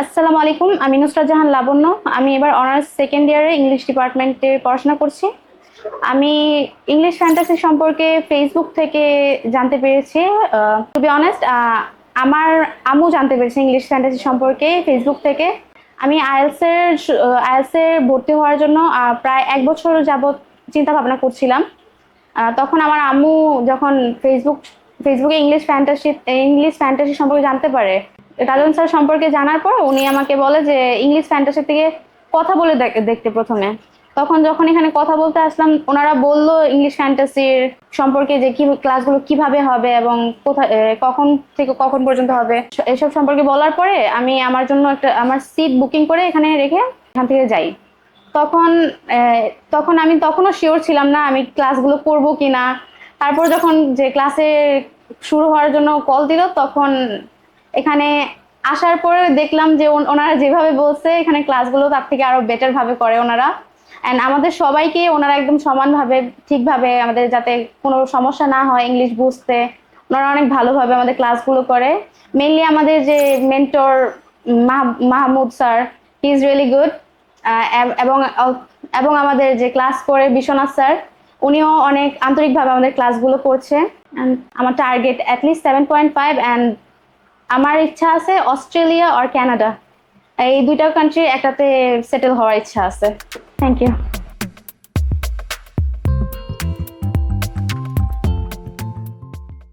আসসালামু আলাইকুম, আমি নুসরাত জাহান লাবণ্য। আমি এবার অনার্স সেকেন্ড ইয়ারে ইংলিশ ডিপার্টমেন্টে পড়াশোনা করছি। আমি ইংলিশ ফ্যান্টাসি সম্পর্কে ফেসবুক থেকে জানতে পেরেছি টু বি অনেস্ট আমার আম্মু জানতে পেরেছে ইংলিশ ফ্যান্টাসি সম্পর্কে ফেসবুক থেকে। আমি আইএলসের আইএলসের ভর্তি হওয়ার জন্য প্রায় এক বছর যাবৎ চিন্তা ভাবনা করছিলাম তখন আমার আম্মু যখন ফেসবুক, ফেসবুকে ইংলিশ ফ্যান্টাসি ইংলিশ ফ্যান্টাসি সম্পর্কে জানতে পারে রাজন স্যার সম্পর্কে জানার পর উনি আমাকে বলে যে ইংলিশ ফ্যান্টাসি থেকে কথা বলে দেখ- দেখতে প্রথমে। তখন যখন এখানে কথা বলতে আসলাম, ওনারা বলল ইংলিশ ফ্যান্টাসির সম্পর্কে যে কি ক্লাসগুলো কীভাবে হবে এবং কোথায় কখন থেকে কখন পর্যন্ত হবে। এসব সম্পর্কে বলার পরে আমি আমার জন্য একটা আমার সিট বুকিং করে এখানে রেখে এখান থেকে যাই। তখন তখন আমি তখনও শিওর ছিলাম না আমি ক্লাসগুলো করব কি না তারপর যখন যে ক্লাসে শুরু হওয়ার জন্য কল দিল, তখন এখানে আসার পরে দেখলাম যে ওনারা যেভাবে বলছে, এখানে ক্লাসগুলো তার থেকে আরও বেটার ভাবে করে ওনারা। অ্যান্ড আমাদের সবাইকে ওনারা একদম সমানভাবে, ঠিকভাবে আমাদের যাতে কোনো সমস্যা না হয় ইংলিশ বুঝতে, ওনারা অনেক ভালোভাবে আমাদের ক্লাসগুলো করে। মেনলি আমাদের যে mentor Mahmud sir he is really good এবং এবং আমাদের যে ক্লাস করে বিশ্বনাথ স্যার, উনিও অনেক আন্তরিকভাবে আমাদের ক্লাসগুলো করছে। আমার target at least seven point five and আমার ইচ্ছা আছে অস্ট্রেলিয়া আর কানাডা। এই দুইটা কান্ট্রি একটাতে সেটেল হওয়ার ইচ্ছা আছে। Thank you